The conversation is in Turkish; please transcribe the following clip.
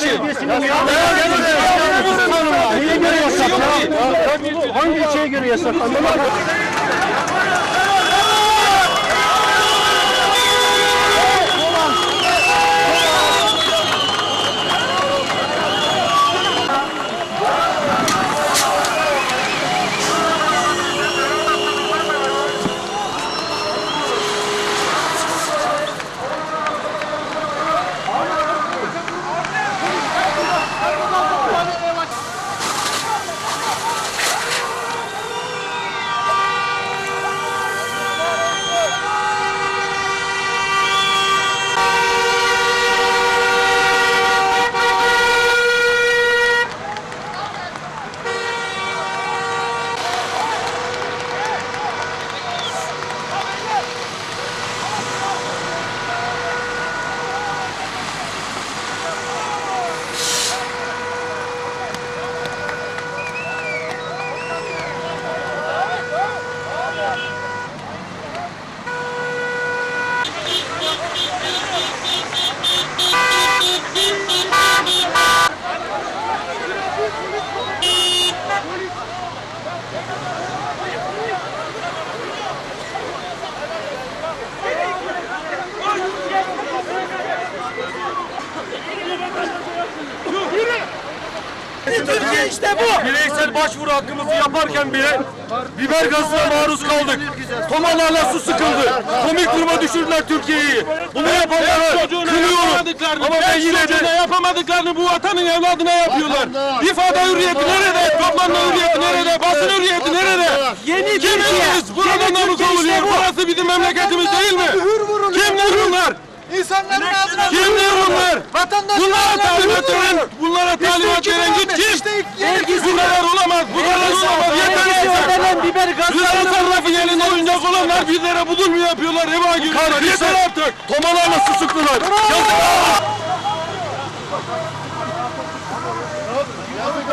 kardeşim. Neye göre yasak ya? Hangi şeye göre yasak? Anlamadım. Türkiye işte bu. Bireysel başvuru hakkımızı yaparken bile biber gazına maruz kaldık. Tomalarla su sıkıldı. Komik duruma düşürdüler Türkiye'yi. Bunu yapanlara kınıyorum. Ama ben yine de yapamadıklarını bu vatanın evladına yapıyorlar. İfade hürriyeti nerede? Toplanma hürriyeti nerede? Basın hürriyeti nerede? Yeni Kim hırsız? Burada namus oluyor. Burası bizim memleketimiz değil mi? Kimler bunlar? İnsanların ağzına Kimler bunlar? Vatandaşın Bunlara talimat veren, bunlara talimat kim veren git abi? kim? İşte yeni Bu kadar olamaz, bu kadar olamaz. Yeter yeter. biber gazı tarafı elinde oyuncak olanlar bizlere budul mu yapıyorlar? Reva giriyorlar. Yeter artık. tomalarla su sıktılar. Yazık